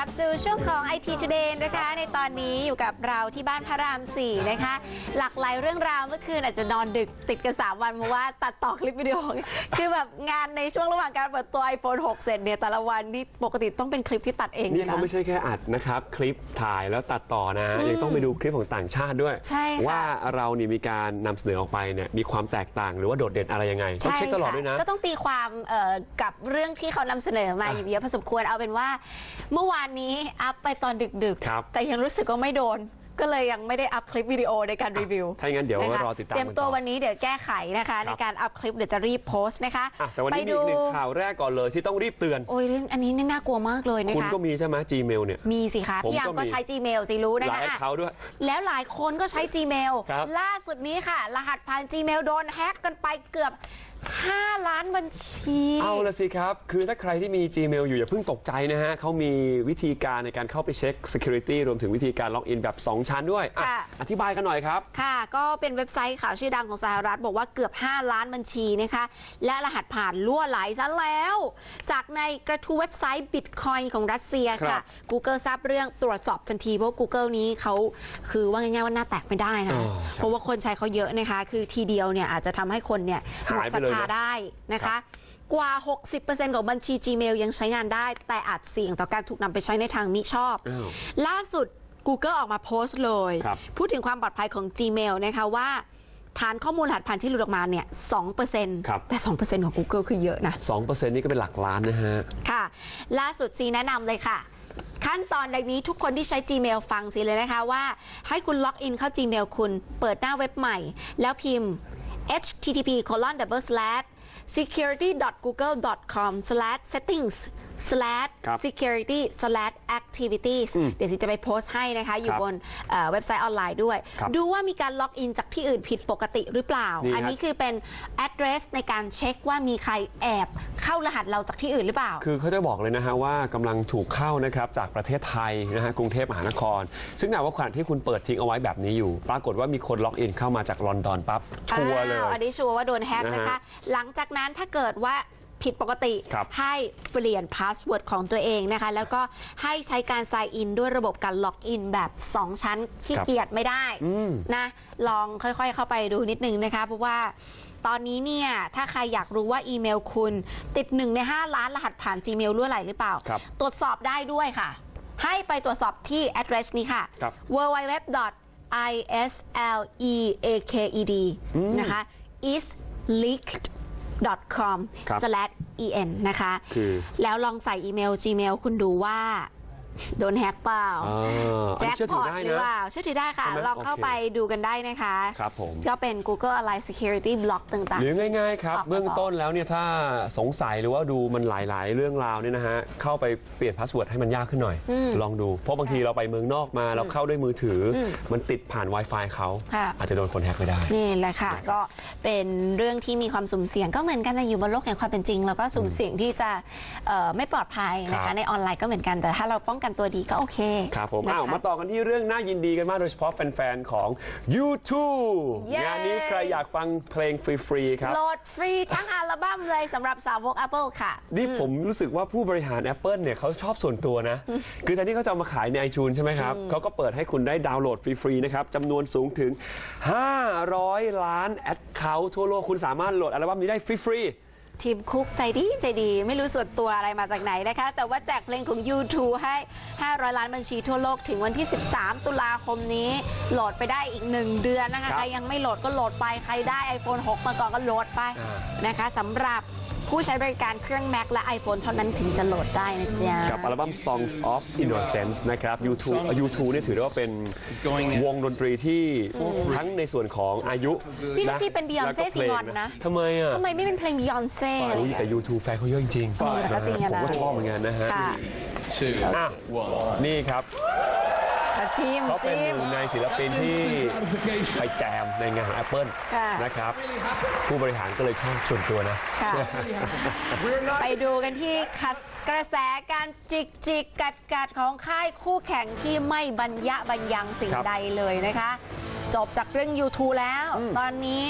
ลับสู่ช่วงของ IT Today นะคะ ในตอนนี้อยู่กับเราที่บ้านพระราม 4 นะคะ หลากหลายเรื่องราวเมื่อคืนอาจจะนอนดึกติดกัน 3 วันเพราะว่าตัดต่อคลิปวิดีโอ คือแบบงานในช่วงระหว่างการเปิดตัว iPhone 6 เสร็จเนี่ยแต่ละวันนี่ปกติต้องเป็นคลิปที่ตัดเองนี่นะเขาไม่ใช่แค่อัดนะครับ คลิปถ่ายแล้วตัดต่อนะอืมยังต้องไปดูคลิปของต่างชาติด้วยใช่ค่ะว่าเรานี่มีการนำเสนอออกไปเนี่ยมีความแตกต่างหรือว่าโดดเด่นอะไรยังไงต้องเช็คตลอดด้วยนะก็ต้องตีความเอ่อกับเรื่องที่เขานำเสนอมาอะอยู่เยอะพอสมควรเอาเป็นว่าเมื่อวานนี้อัพไปตอนดึกครับ ๆ แต่ยังรู้สึกว่าไม่โดน ก็เลยยังไม่ได้อัพคลิปวิดีโอในการรีวิวถ้าอย่างนั้นเดี๋ยวนะคะรอติดตามเตรียมกันตัวต่อ วันนี้เดี๋ยวแก้ไขนะคะครับในการอัพคลิปเดี๋ยวจะรีบโพสต์นะคะอะแต่วันนี้มีไปดูอีกหนึ่งข่าวแรกก่อนเลยที่ต้องรีบเตือน โอ้ยเรื่องอันนี้นี่น่ากลัวมากเลยนะคุณคะ ก็มีใช่ไหม Gmail เนี่ย มีสิคะผมพี่ยามก็ก็มี ใช้ Gmail สิรู้นะหลายคะแอคเคาท์ด้วย แล้วหลายคนก็ใช้ Gmail ครับล่าสุดนี้ค่ะ รหัสผ่าน Gmail โดนแฮ็กกันไปเกือบ 5 ล้านบัญชี เอาละสิครับ คือถ้าใครที่มี Gmail อยู่อย่าเพิ่งตกใจนะฮะเขามีวิธีการในการเข้าไปเช็ค Security รวมถึงวิธีการล็อกอินแบบ 2 ชั้นด้วยอะค่ะ อธิบายกันหน่อยครับ ค่ะ ก็เป็นเว็บไซต์ข่าวชื่อดังของสหรัฐ บอกว่าเกือบ 5 ล้านบัญชีนะคะ และรหัสผ่านล่วไหลซะแล้ว จากในกระทู้เว็บไซต์ Bitcoin ของรัสเซียครัค่ะ บ Google ทราบเรื่องตรวจสอบทันที เพราะ Google นี้เขาคือว่าง่ายๆว่าหน้าแตกไม่ได้นะ อ๋อใช่เพราะว่าคนใช้เขาเยอะนะคะ คือทีเดียวเนี่ยอาจจะทำให้คนเนี่ยหมดหายไปศรัทเลยธานะได้นะครัคะบกว่า 60%ของบัญชี Gmail ยังใช้งานได้ แต่อาจเสี่ยงต่อการถูกนำไปใช้ในทางมิชอบ อ้าว ล่าสุด Google ออกมาโพสต์เลย ครับ พูดถึงความปลอดภัยของ Gmail นะคะว่า ฐานข้อมูลรหัสผ่านที่หลุดออกมาเนี่ย2%ครับ แต่ 2%ของ Google คือเยอะนะ2%นี่ก็เป็นหลักล้านนะฮะ ค่ะ ล่าสุดซีแนะนำเลยค่ะ ขั้นตอนดังนี้ทุกคนที่ใช้ Gmail ฟังสิเลยนะคะว่า ให้คุณล็อกอินเข้า Gmail คุณเปิดหน้าเว็บใหม่ แล้วพิมพ์ http colon double slash security.google.com slash settings slash ครับ security slash activities อืมเดี๋ยวสิจะไปโพสต์ให้นะคะ อยู่ครับบนเอ่อเว็บไซต์ออนไลน์ด้วย ครับดูว่ามีการล็อกอินจากที่อื่นผิดปกติหรือเปล่า นี่อันนี้คือเป็น address ในการเช็คว่ามีใครแอบเข้ารหัสเราจากที่อื่นหรือเปล่า คือเขาจะบอกเลยนะฮะว่ากำลังถูกเข้านะครับจากประเทศไทยนะฮะกรุงเทพมหานคร ซึ่งหากว่าขณะที่คุณเปิดทิ้งเอาไว้แบบนี้อยู่ ปรากฏว่ามีคนล็อกอินเข้ามาจากลอนดอนปั๊บชัวร์เลย อ้าวอันนี้ชัวร์ว่าโดนแฮ็กนะนะฮะคะ หลังจากนั้นถ้าเกิดว่า ผิดปกติครับให้เปลี่ยนพาสเวิร์ดของตัวเองนะคะ แล้วก็ให้ใช้การไซน์อินด้วยระบบการล็อกอินแบบ 2 ชั้นขี้เกียจไม่ได้อืมนะลองค่อยๆเข้าไปดูนิดนึงนะคะเพราะว่าตอนนี้เนี่ยถ้าใครอยากรู้ว่าอีเมลคุณ ติดหนึ่งใน 5 ล้านรหัสผ่าน Gmail รั่วไหลหรือเปล่าครับตรวจสอบได้ด้วยค่ะ ให้ไปตรวจสอบที่ address นี้ค่ะครับ www isleaked อืมนะคะ is leaked com ครับ slash en นะคะคือแล้วลองใส่อีเมล Gmail คุณดูว่า โดนแฮกเปล่าอ่าอันแจ็นี้คเชื่อพถืออตได้หรือนะ เปล่าเชื่อถือได้ค่ะ ใช่ไหมลองเข้าโอเคไปดูกันได้นะคะครับผม ก็เป็น Google Align Security Block ต่าง หรือง่ายๆครับ ออกมาเบื้องต้นแล้วเนี่ยถ้าสงสัยหรือว่าดูมันหลายๆ เรื่องราวเนี่ยนะฮะเข้าไปเปลี่ยนพาสเวิร์ดให้มันยากขึ้นหน่อยอืมลองดู เพราะบางทีเราไปเมืองนอกมาเราเข้าด้วยมือถืออมมันติดผ่าน Wi-Fi เขา ค่ะ อาจจะโดนคนแฮกไปได้ ๆ นี่แหละค่ะ ก็เป็นเรื่องที่มีความสุ่มเสี่ยงก็เหมือนกันนะอยู่บนโลกแห่งความเป็นจริง แล้วก็สุ่มเสี่ยงที่จะเอ่อไม่ปลอดภัยนะครัคะบ ในออนไลน์ก็เหมือนกันแต่ถ้าเราป้องกันตัวดีก็โอเคครับผมนะคะอ้าวมาต่อกันที่เรื่องน่ายินดีกันมากโดยเฉพาะแฟนๆของ YouTube เย้งานนี้ใครอยากฟังเพลงฟรีๆครับโหลดฟรีทั้งอัลบั้มเลยสำหรับสาวก Apple ค่ะนี่ผมรู้สึกว่าผู้บริหาร Apple เนี่ยเขาชอบส่วนตัวนะ คือแทนที่เขาจะเอามาขายใน iTunes ใช่ไหมครับเขาก็เปิดให้คุณได้ดาวน์โหลดฟรีๆนะครับจำนวนสูงถึง 500 ล้านแอดเคาท์ทั่วโลกคุณสามารถโหลดอัลบั้มนี้ได้ฟรีๆ ทีมคุกใจดีใจดี ไม่รู้ส่วนตัวอะไรมาจากไหนนะคะ แต่ว่าแจกเพลงของ YouTube ให้ 500 ล้านบัญชีทั่วโลกถึงวันที่ 13 ตุลาคมนี้ โหลดไปได้อีก 1 เดือนนะคะครับใครยังไม่โหลดก็โหลดไป ใครได้ iPhone 6 มาก่อนก็โหลดไปอ่านะคะสำหรับ ผู้ใช้บริการเครื่อง Mac และ iPhone เท่านั้นถึงจะโหลดได้นะจ๊ะ กับอัลบั้ม Songs of Innocence นะครับ YouTube YouTube เนี่ยถือได้ว่าเป็นวงดนตรีที่ทั้งในส่วนของอายุพี่ลูกที่เป็น Beyonce แล้วก็เพลงซีมอนนะ ทำไมอะทำไมไม่เป็นเพลง Beyonce โอ้ยแต่ YouTube แฟนเขาเยอะจริงๆเออก็จริงอะผมนะก็ชอบเหมือนกันนะฮะค่ะ two, อะ one. นี่ครับ ทีมเขาเป็นทีหม นึ่งในศิลปินที่ไปแจมในงานของ Apple ค่ะ นะครับ ผู้บริหารก็เลยชอบส่วนตัวนะ ค่ะ ไปดูกันที่คัดกระแสการจิกจิกกัดกัดของค่ายคู่แข่งที่ไม่บรรยะบรรยังสิ่งครับใดเลยนะคะ จบจากเรื่อง YouTube แล้ว อืม ตอนนี้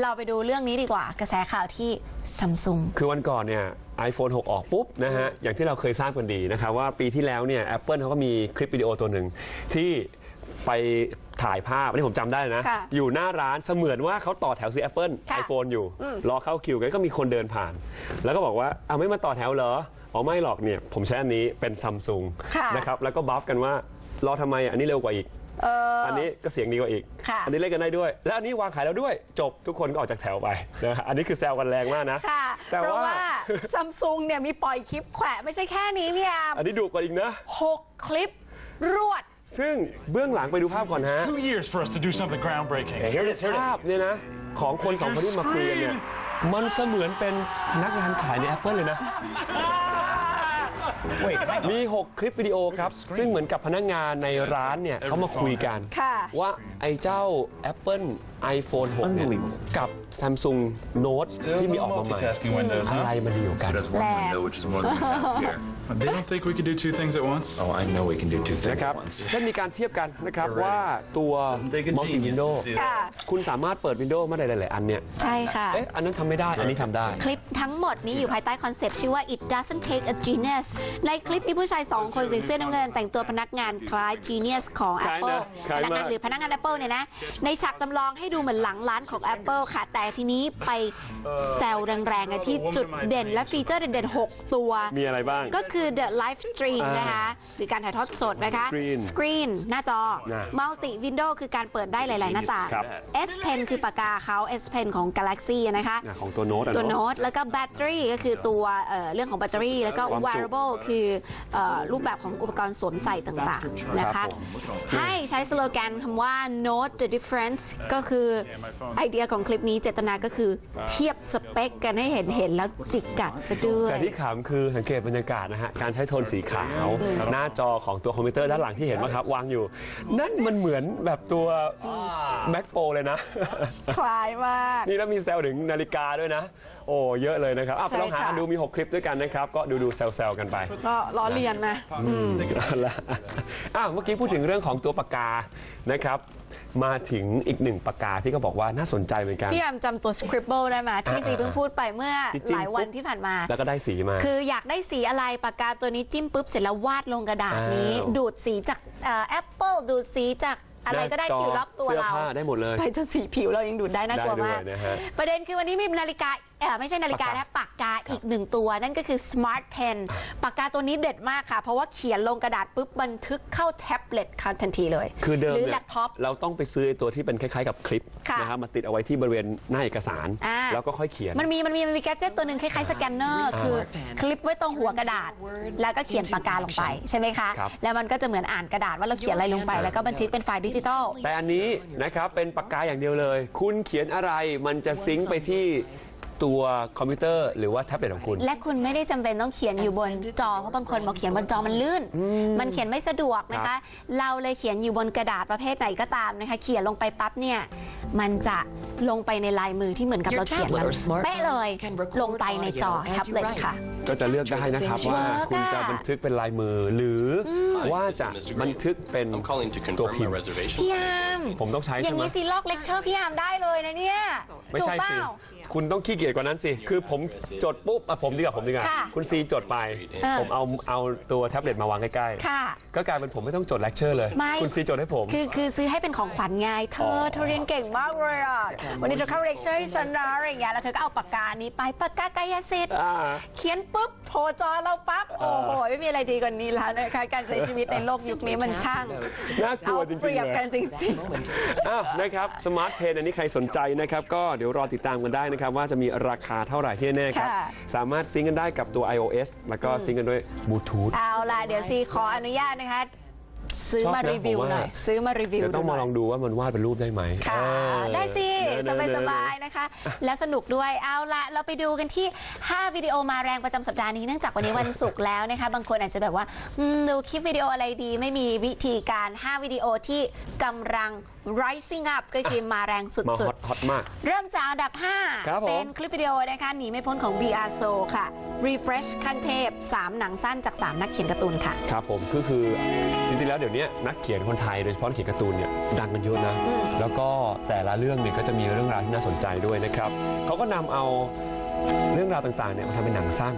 เราไปดูเรื่องนี้ดีกว่ากระแสข่าวที่ซัมซุง คือวันก่อนเนี่ย iPhone 6 ออกปุ๊บนะฮะอย่างที่เราเคยทราบกันดีนะครับว่าปีที่แล้วเนี่ย Apple เขาก็มีคลิปวิดีโอตัวหนึ่งที่ไปถ่ายภาพอันนี้ผมจำได้นะ ค่ะอยู่หน้าร้านเสมือนว่าเขาต่อแถวซื้อ Apple ค่ะ iPhone อยู่ อืม รอเข้าคิวกันก็มีคนเดินผ่าน แล้วก็บอกว่าเอาไม่มาต่อแถวเหรออ๋อไม่หรอกเนี่ยผมใช้อันนี้เป็นซัมซุงค่ะ นะครับแล้วก็บัฟกันว่ารอทำไมอะอันนี้เร็วกว่าอีก เอออันนี้ก็เสียงดีกว่าอีก ค่ะอันนี้เล่นกันได้ด้วย แล้วอันนี้วางขายแล้วด้วย จบทุกคนก็ออกจากแถวไปนะฮะอันนี้คือแซวกันแรงมากนะ ค่ะ แต่เพราะว่า ว่าซัมซุงเนี่ยมีปล่อยคลิปแขวะไม่ใช่แค่นี้พี่อาร์มอันนี้ดุกว่าอีกนะ หกคลิปรวด ซึ่งเบื้องหลังไปดูภาพก่อนฮะ Two years for us to do something groundbreaking. Here it is, here it ภาพ is. เนี่ยนะ ของคนสองคนที่มาคุยกันเนี่ย มันเสมือนเป็นพนักงานขายใน Apple เลยนะ Wait, hang on. มี 6 คลิปวิดีโอครับ ซึ่งเหมือนกับพนักงานในร้านเนี่ยเขามาคุยกัน ค่ะ ว่าไอ้เจ้า Apple iPhone 6เนี่ย Unbelievable. กับ Samsung Note ที่มีออกมาใหม่ multitasking windows, อะไร huh? มันดีกว่ากัน So that's one Lab. Window, which is more than we have here. They don't think we could do two things at once? Oh, I know we can do two things นะครับ at once. เช่นมีการเทียบกันนะครับว่าตัว They could Multi genius Window to see ค่ะคุณสามารถเปิด Windows มาได้หลายๆอันเนี่ย ใช่ค่ะ เอ๊ะ อันนั้นทำไม่ได้ อันนี้ทำได้ คลิปทั้งหมดนี้อยู่ภายใต้คอนเซปต์ชื่อว่า it doesn't take a genius ในคลิปมีผู้ชายสองคนใส่เสื้อน้ำเงินแต่งตัวพนักงานคล้าย genius ของ คล้ายนะ Apple คล้ายพนักงานมากหรือพนักงาน Apple เนี่ยนะ ในฉากจำลองให้ดูเหมือนหลังร้านของ Apple ค่ะ แต่ทีนี้ไปแซวแรงๆกันที่จุดเด่นและฟีเจอร์เด่นๆ 6 ตัว มีอะไรบ้าง ก็คือ the live stream อ่านนะคะ หรือการถ่ายทอดสดนะคะ Screen screen หน้าจอน่ะ multi window คือการเปิดได้หลาย ๆ หน้าต่าง ครับ S Pen คือปากกาเขา S Pen ของ Galaxy นะคะ อะของตัวโน้ตอะตัวเนาะ โน้ตแล้วก็แบตเตอรี่ก็คือตัวเอ่อเรื่องของแบตเตอรี่ แล้วก็ ความจุ wearable คือเอ่อรูปแบบของอุปกรณ์สวมใส่ต่างๆนะครัคะ บผม ให้ใช้สโลแกนคำว่า note the difference ก็คือไอเดียของคลิปนี้เจตนาก็คือเทียบสเปคกันให้เห็นเห็นๆแล้วจิกกัดซะด้วย แต่ที่ขำคือสังเกตบรรยากาศนะฮะการใช้โทนสีขาว หน้าจอของตัวคอมพิวเตอร์ด้านหลังที่เห็นว่าครับ วางอยู่ นั่นมันเหมือนแบบตัว Mac Pro เลยนะ คล้ายมาก นี่แล้วมีแซวถึงนาฬิกาด้วยนะ โอ้เยอะเลยนะครับอะไปลองหาใช่ค่ะดูมี 6 คลิปด้วยกันนะครับ ก็ดูดูๆแซวๆกันไป ก็ล้อเลียนนะอืม เอาละอะเมื่อกี้พูดถึงเรื่องของตัวปากกานะครับ มาถึงอีกหนึ่งปากกาที่เขาบอกว่าน่าสนใจเหมือนกัน พี่ยามจำตัว scribble ได้ไหมที่อ่าซีเพิ่งพูดไปเมื่อที่จิ้ม หลายวันปุ๊บที่ผ่านมา แล้วก็ได้สีมา คืออยากได้สีอะไรปากกาตัวนี้จิ้มปุ๊บเสร็จแล้ววาดลงกระดาษนี้ อ้าว ดูดสีจากแอปเปิลดูดสีจากอะไรก็ได้หน้าจอที่อยู่รอบตัวเสื้อเราผ้าได้หมดเลย ไปจนสีผิวเรายังดูดได้น่ากลัวได้ด้วยมากนะฮะ ประเด็นคือวันนี้มีนาฬิกาเออไม่ใช่นาฬิกาปากกานะปากกาอีกหนึ่งตัวนั่นก็คือ smart pen ปากกาตัวนี้เด็ดมากค่ะ เพราะว่าเขียนลงกระดาษปุ๊บบันทึกเข้าแท็บเล็ตทันทีเลย คือเดิมหรือเนี่แล็ยปท็อป เราต้องไปซื้อไอ้ตัวที่เป็นคล้ายๆกับคลิปค่ะนะครับมาติดเอาไว้ที่บริเวณหน้าเอกสาร อ่า แล้วก็ค่อยเขียน มันมีมันมีมันมีแกดเจิตตัวหนึ่งคล้ายๆสแกนเนอร์อ่าคือคลิปไว้ตรงหัวกระดาษ แล้วก็เขียนปากกาลงไปใช่ไหมคะ ครับ แล้วมันก็จะเหมือนอ่านกระดาษว่าเราเขียนอะไรลงไป แล้วก็บันทึกเป็นไฟล์ดิจิทัล แต่อันนี้นะครับเป็นปากกาอย่างเดียวเลย คุณเขียนอะไรมันจะซิงค์ไปที่ ตัวคอมพิวเตอร์หรือว่าแท็บเล็ตของคุณ และคุณไม่ได้จำเป็นต้องเขียนอยู่บนจอเพราะบางคนบอกเขียนบนจอมันลื่น อืมมันเขียนไม่สะดวกนะครัคะ บ เราเลยเขียนอยู่บนกระดาษประเภทไหนก็ตามนะคะ เขียนลงไปปั๊บเนี่ยมันจะลงไปในลายมือที่เหมือนกับเรา Your เขียน tablet แล้ว or smartphone เป๊ะเลย can record ลงไปในจอ audio as you แท็บเล็ต write. ค่ะ ก็จะเลือกได้นะครับว่าคุณจะบันทึกเป็นลายมือหรืออว่าจะบันทึกเป็น I'm calling to ตัว confirm พิม my พ์ reservation. พี่ยามผมต้องใช้อใช่ย่างไหมนี้ซีลอกเลคเชอร์พี่ยามได้เลยนะเนี่ยไม่ใช่ถูกเปสิล่าคุณต้องขี้เกียจกว่านั้นสิ คือผมจดปุ๊บอะผมดีกว่าผมดีกว่าค่ะคุณซีจดไปเออผมเอาเอาตัวแท็บเล็ตมาวางใกล้ค่ะๆก็กลายเป็นผมไม่ต้องจดเลคเชอร์เลยไม่คุณซีจดให้ผม คือคือซื้อให้เป็นของขวัญไงเธออเธอเรียนเก่งมากเลยอะวันนี้เธอเข้าเลคเชอร์ให้ฉันนะอะไรอย่างเงี้ยแล้วเธอก็เอาปากกานี้ไปปากกากายสิทธิ์อ่า เขียนปุ๊บโผล่จอเราปั๊บเอโอ้อโหไม่มีอะไรดีกว่านี้แล้วนะคะการใช้ชีวิตในโลกยุคนี้มันช่างน่ากลัเอาวจริงๆเปรียบเลยกันจริงอ้าวนะครับสมาร์ทเพนอันนี้ใครสนใจนะครับ ก็เดี๋ยวรอติดตามกันได้นะครับ ว่าจะมีราคาเท่าไหร่ที่แน่ๆครับค่ะสามารถซิงค์กันได้กับตัว iOS แล้วก็ซิงค์กันด้วยบลูทูธ ๆเอาล่ะเดี๋ยวซีขออนุญาตนะคะ ซื้อมาชอบนะรีวิวผมว่าหน่อยซื้อมารีวิวเดี๋ยวต้องมาหน่ยลองดูว่ามันวาดเป็นรูปได้ไหมค่ะเออได้สิเนสอะบายเนสอะบายๆนะคะ แล้วสนุกด้วยเอาละเราไปดูกันที่ 5 วิดีโอมาแรงประจำสัปดาห์นี้เนื่องจากวันนี้วันศุกร์แล้วนะคะบางคนอาจจะแบบว่าอืมดูคลิปวิดีโออะไรดี ไม่มีวิธีการ 5 วิดีโอที่กำลัง rising up ก็คือมาแรงสุมาฮดอตฮอตมากๆเริ่มจากอันดับครับผม5เป็นคลิปวิดีโอนะคะหนีไม่พ้นของ VR Soul ค่ะ refresh ขั้นเทพ 3 หนังสั้นจาก 3 นักเขียนการ์ตูนค่ะ ครับผมก็คือจริงๆแล้วเดี๋ยวนี้นักเขียนคนไทยโดยเฉพาะนักเขียนการ์ตูนเนี่ยดังกันเยอะนะ อืม แล้วก็แต่ละเรื่องเนี่ยก็จะมีเรื่องราวที่น่าสนใจด้วยนะครับเขาก็นำเอาเรื่องราวต่างๆเนี่ยมาทำเป็นหนังสั้น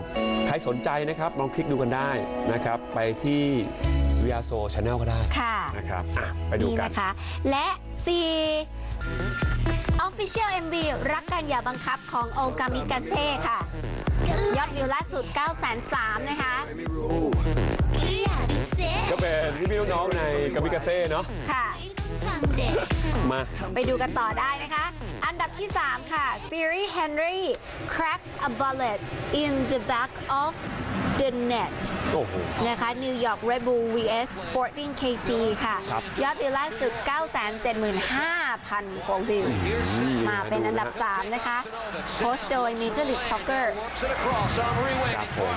ใครสนใจนะครับลองคลิกดูกันได้นะครับ ไปที่ v r s o Channel ก็ได้ค่ะนะครับอะไปดูนี่กัน นะคะ และ 4 Official MV รักกันอย่าบังคับของโอกามิกาเซ่ค่ะ ยอดวิวล่าสุด 9 3 0 0นะคะก็เป็น พี่ๆน้องๆในกามิกาเซ่เนาะค่ะ มา ไปดูกันต่อได้นะคะ อันดับที่ 3 ค่ะ Thierry Henry cracks a bullet in the back of the net โอ้โห นะคะ New York Red Bull vs Sporting KC ค่ะ ครับยอดวิวล่าสุด 975,000กว่าวิวมาเป็นอันดับ 3 นะคะ โพสต์โดย Major League Soccer ครับผม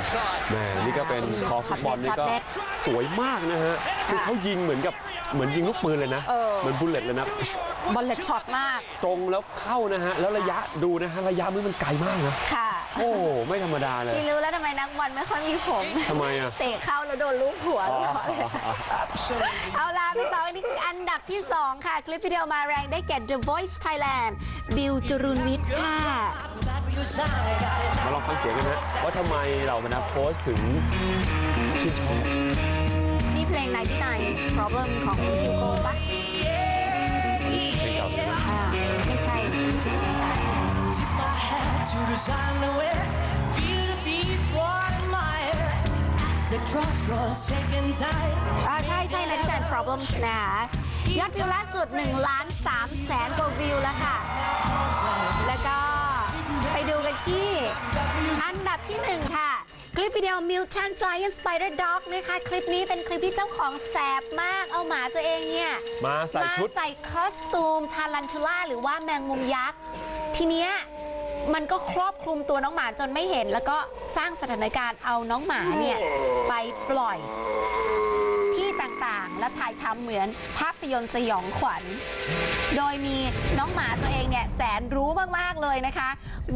แหมนี่ก็เป็นคอฟุตบอลนี่ก็ช็อตเด็ดสวยมากนะฮะ คือเขายิงเหมือนกับเหมือนยิงลูกปืนเลยนะ เออ เหมือนบุลเลตเลยนะ บอลเล็ตช็อตมาก ตรงแล้วเข้านะฮะ แล้วระยะดูนะฮะ ระยะมือมันไกลมากนะ ค่ะ โอ้ไม่ธรรมดาเลยที่รู้แล้วทำไมนักบอลไม่ค่อยมีผมทำไมอะเตะเข้าแล้วโดนลูกหัวอ๋ตอลอดเลยเอาล่ะไปต่ออันนี้คืออันดับที่ 2 ค่ะ คลิปวิดีโอมาแรงได้แก่ The Voice Thailand บิวจรุนวิทย์ค่ะ มาลองฟังเสียงกันนะว่าทำไมเราบรรดาโพสต์ถึงชื่นชอบนี่เพลง 99 Problem ของคิวโกปะ อ่าใช่ใช่99 Problems นะคะ ยอดวิวล่าสุด1ล้าน3แสนกว่าวิวแล้วค่ะ แล้วก็ไปดูกันที่ อันดับที่ 1 ค่ะ คลิปวิดีโอ Mutant Giant Spider Dog นะคะ คลิปนี้เป็นคลิปที่เจ้าของแสบมาก เอาหมาตัวเองเนี่ย มาใส่ชุด มาใส่คอสตูมทารันทูล่าหรือว่าแมงมุมยักษ์ ทีเนี้ย มันก็ครอบคลุมตัวน้องหมาจนไม่เห็น แล้วก็สร้างสถานการณ์เอาน้องหมาเนี่ยไปปล่อยที่ต่างๆ และถ่ายทำเหมือนภาพยนตร์สยองขวัญ โดยมีน้องหมาตัวเองเนี่ยแสนรู้มากๆเลยนะคะ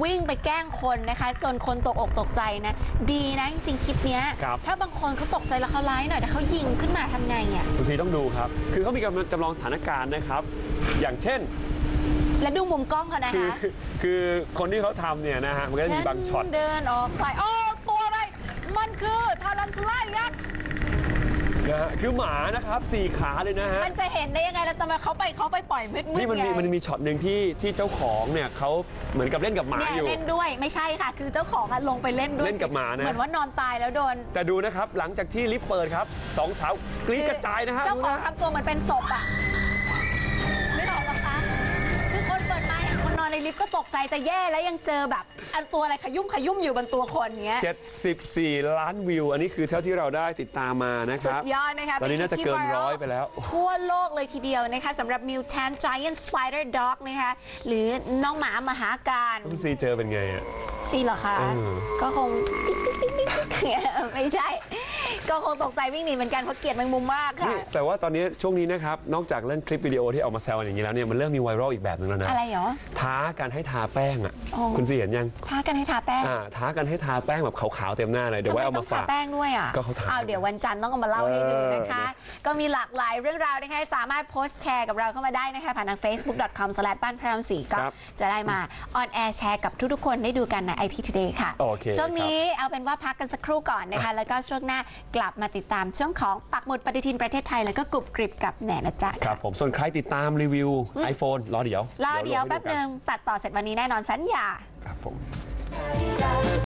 วิ่งไปแกล้งคนนะคะ จนคนตกอกตกใจนะ ดีนะจริงๆคลิปเนี้ย ครับถ้าบางคนเขาตกใจแล้วเขาไลฟ์หน่อยแต่เขายิงขึ้นมาทำไงอะ คุณซีต้องดูครับ คือเขามีการจำลองสถานการณ์นะครับ อย่างเช่น และดูมุมกล้องเขานะคือคะคือคนที่เขาทำเนี่ยนะฮะมันก็จะมีบางช็อต ฉันเดินออกไปโอ้ตัวอะไร มันคือทารันทูล่ายักษ์นะฮะคือหมานะครับสี่ขาเลยนะฮะ มันจะเห็นได้ยังไงแล้วทำไมเขาไปเขาไปปล่อยมืดๆนี่มันมีไง มันมีช็อตหนึ่งที่ที่เจ้าของเนี่ยเขาเหมือนกับเล่นกับหมาเนี่ยอยู่ เล่นด้วยไม่ใช่ค่ะ คือเจ้าของอะลงไปเล่นด้วยเล่นกับหมานะ เหมือนว่านอนตายแล้วโดนแต่ดูนะครับ หลังจากที่ลิฟต์เปิดครับสองสาวกรีดกระจายนะฮะเจ้าดูของนะ ทำตัวเหมือนเป็นศพอะ ในลิฟต์ก็ตกใจจะแย่แล้วยังเจอแบบ อันตัวอะไรขยุ่มขยุ่มอยู่บนตัวคนเงี้ย 74 ล้านวิว อันนี้คือเท่าที่เราได้ติดตามมานะคสุรับ ดยอดนะคะตอนนี้น่าจะเกินป็คลิปร้อย viral ไปแล้ว ทั่วโลกเลยทีเดียวนะคะสำหรับ Mutant Giant Spider Dog นะคะหรือน้องหมามหาการคุณซีเจอเป็นไงอะ ซีเหรอคะ เออ ก็คง ไม่ใช่ ก็คงตกใจวิ่งหนีเหมือนกันเพราะเกลียดแมงมุมมากค่ะ นี่แต่ว่าตอนนี้ช่วงนี้นะครับ นอกจากเล่นคลิปวิดีโอที่ออกมาแซวกันอย่างนี้แล้วเนี่ยมันเริ่มมีไวรัลอีกแบบหนึงแล้วนะ อะไรเหรอ ท้ากันให้ทาแป้งอะ อ๋อ คุณซีเห็นยังท้ากันให้ทาแป้งอ่าท้ากันให้ทาแป้งแบบขาวๆเต็มหน้าเลยเดี๋ยวไว้เอามาทำฝากต้องทาแป้งด้วยอะก็เขาทา เอาเดี๋ยววันจันทร์ต้องเอามาเล่าให้ดูนะคะเออก็มีหลากหลายเรื่องราวนะคะสามารถโพสต์แชร์กับเราเข้ามาได้นะคะผ่านทาง facebook.com บ้านพระรามสี่ก็ครับจะได้มาออนแอร์แชร์กับทุกๆคนได้ดูกันใน IT Today ค่ะ โอเคช่วงนี้เอาเป็นว่าพักกันสักครู่ก่อนนะคะ แล้วก็ช่วงหน้ากลับมาติดตามช่วงของปักหมุดปฏิทินประเทศไทยแล้วก็กรุบกริบกับแหนนะจ๊ะ ครับผมส่วนใครติดตามรีวิว iPhone รอเดี๋ยวรอเดี๋ยวลงให้แป๊บกัหนึ่งตัดต่อเสร็จวันนี้แน่นอนสัญญา ครับผม